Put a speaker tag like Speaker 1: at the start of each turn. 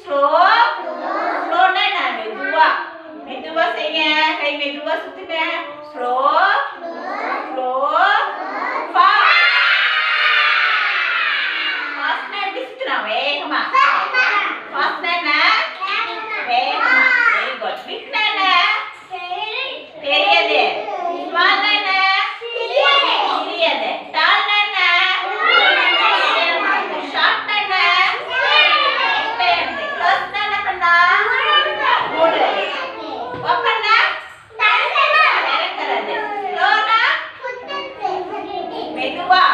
Speaker 1: slow slow naik naik dua ini dua sini kayak dua sini slow Menu up.